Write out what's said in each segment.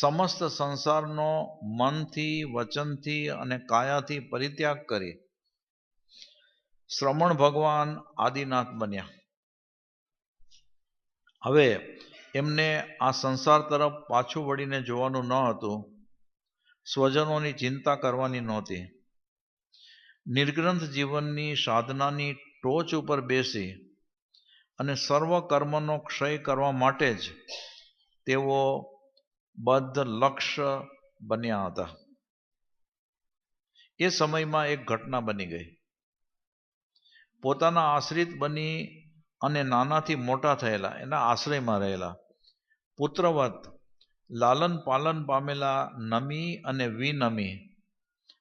સમસ્ત સંસારનો મનથી, વચનથી અને કાયાથી પરિત્યાગ કરી શ્રમણ ભગવાન આદિનાથ બન્યા. હવે એમને આ સંસાર તરફ પાછું વળીને જોવાનું ન હતું. સ્વજનોની ચિંતા કરવાની નહોતી. નિર્ગ્રંથ જીવનની સાધનાની ટોચ ઉપર બેસી અને સર્વ કર્મનો ક્ષય કરવા માટે જ તેઓ બદ્ધ લક્ષ્ય બન્યા હતા એ સમયમાં એક ઘટના બની ગઈ. પોતાના આશ્રિત બની અને નાનાથી મોટા થયેલા, એના આશ્રયમાં રહેલા પુત્રવત લાલન પાલન પામેલા નમી અને વિનમી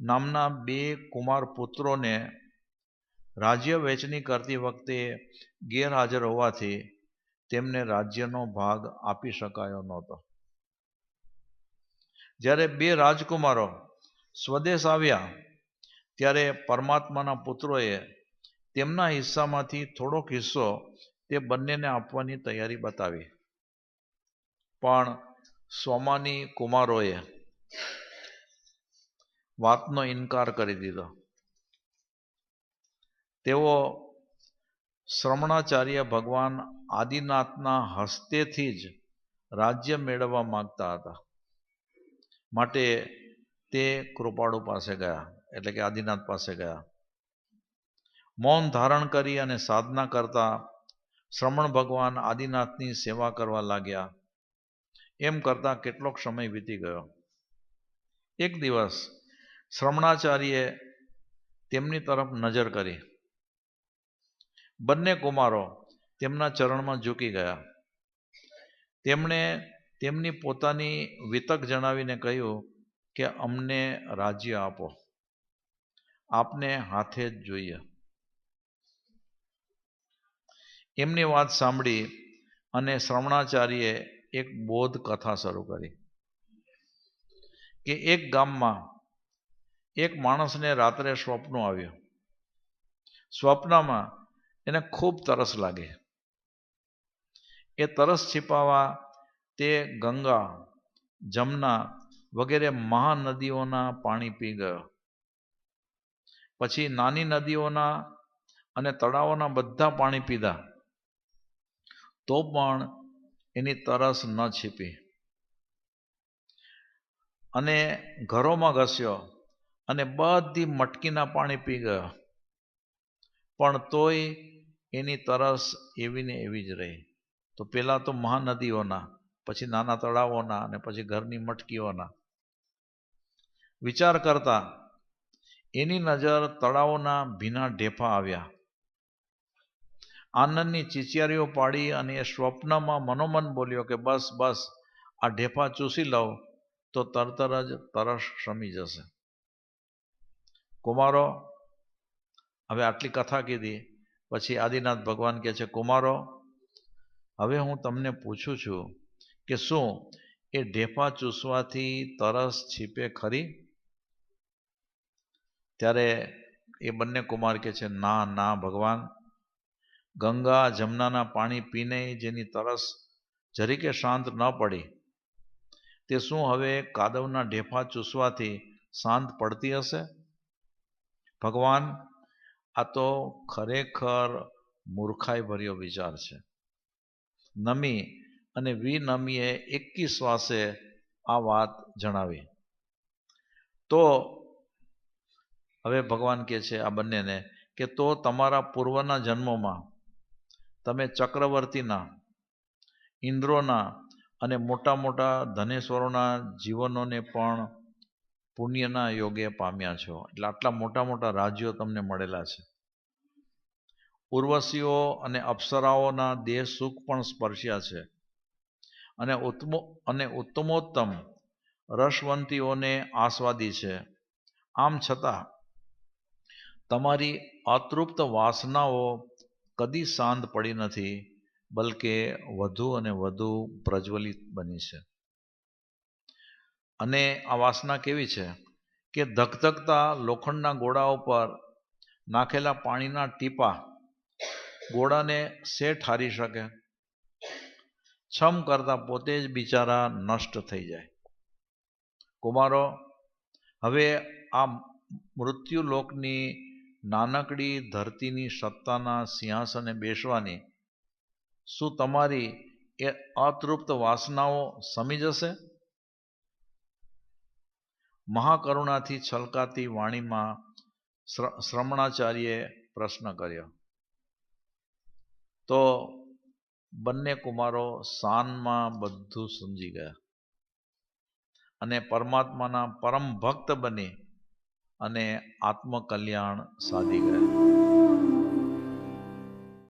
નામના બે કુમાર પુત્રોને રાજ્ય વહેંચણી કરતી વખતે ગેરહાજર હોવાથી તેમને રાજ્યનો ભાગ આપી શકાયો નહોતો. જ્યારે બે રાજકુમારો સ્વદેશ આવ્યા, ત્યારે પરમાત્માના પુત્રોએ તેમના હિસ્સામાંથી થોડોક હિસ્સો તે બંનેને આપવાની તૈયારી બતાવી. પણ સોમાની કુમારોએ વાતનો ઇનકાર કરી દીધો. તેઓ શ્રમણાચાર્ય ભગવાન આદિનાથના હસ્તેથી જ રાજ્ય મેળવવા માંગતા હતા. માટે તે કૃપાળુ પાસે ગયા, એટલે કે આદિનાથ પાસે ગયા. મૌન ધારણ કરી અને સાધના કરતા શ્રમણ ભગવાન આદિનાથની સેવા કરવા લાગ્યા. એમ કરતા કેટલોક સમય વીતી ગયો. એક દિવસ શ્રમણાચાર્યે તેમની તરફ નજર કરી. બંને કુમારો તેમના ચરણમાં ઝૂકી ગયા. તેમણે તેમની પોતાની વિતક જણાવીને કહ્યું કે, અમને રાજ્ય આપો. આપને હાથે જ જોઈએ. એમની વાત સાંભળી અને શ્રવણાચાર્યે એક બોધ કથા શરૂ કરી કે એક ગામમાં એક માણસને રાત્રે સ્વપ્ન આવ્યું. સ્વપ્નમાં એને ખૂબ તરસ લાગે. એ તરસ छिपाવા તે ગંગા, જમના વગેરે મહાનદીઓના પાણી પી ગયો. પછી નાની નદીઓના અને તળાવોના બધા પાણી પીધા. તો પણ એની તરસ ન છીપી. અને ઘરોમાં ઘસ્યો અને બધી મટકીના પાણી પી ગયો. પણ તોય એની તરસ એવી ને એવી જ રહી. તો પહેલાં તો મહાનદીઓના પછી નાના તળાવોના અને પછી ઘરની મટકીઓના. વિચાર કરતા એની નજર તળાવોના ભીના ઢેફા આવ્યા. આનંદની ચીચિયારીઓ પાડી અને એ સ્વપ્નમાં મનોમન બોલ્યો કે, બસ બસ, આ ઢેફા ચૂસી લઉં તો તરત જ તરસ શમી જશે. કુમારો, હવે આટલી કથા કીધી, પછી આદિનાથ ભગવાન કહે છે, કુમારો, હવે હું તમને પૂછું છું કે શું એ ઢેફા ચૂસવાથી તરસ છીપે ખરી? ત્યારે એ બંને કુમાર કહે છે, ના ના, ભગવાન. ગંગા જમનાના પાણી પીને જેની તરસ જરીકે શાંત ન પડી. તે શું હવે કાદવના ઢેફા ચૂસવાથી શાંત પડતી હશે? ભગવાન, આ તો ખરેખર મૂર્ખાઈ ભર્યો વિચાર છે. નમી અને વિનમીએ એકી શ્વાસે આ વાત જણાવી. તો હવે ભગવાન કહે છે આ બંનેને કે તો તમારા પૂર્વના જન્મોમાં તમે ચક્રવર્તીના, ઇન્દ્રોના અને મોટા મોટા ધનેશ્વરોના જીવનોને પણ પુણ્યના યોગે પામ્યા છો. એટલે આટલા મોટા મોટા રાજ્યો તમને મળેલા છે. ઉર્વશીઓ અને અપ્સરાઓના દેહ સુખ પણ સ્પર્શ્યા છે. અને ઉત્તમો અને ઉત્તમોત્તમ રસવંતીઓને આસ્વાદી છે. આમ છતાં, તમારી અતૃપ્ત વાસનાઓ કદી શાંત પડી નથી, બલકે વધુ અને વધુ પ્રજ્વલિત બની છે. અને આ વાસના કેવી છે કે ધકધકતા લોખંડના ગોળા ઉપર નાખેલા પાણીના ટીપા ગોળાને શે ઠારી શકે? છમ કરતા પોતે જ બિચારા નષ્ટ થઈ જાય. કુમારો, હવે આ મૃત્યુલોકની નાનકડી ધરતીની સત્તાના સિંહાસને બેસવાની શું તમારી એ અતૃપ્ત વાસનાઓ સમી જશે? મહાકરુણાથી છલકાતી વાણીમાં શ્રમણાચાર્યે પ્રશ્ન કર્યો. તો બંને કુમારો શાનમાં બધું સમજી ગયા. અને પરમાત્માના પરમ ભક્ત બની અને આત્મકલ્યાણ સાધી ગયા.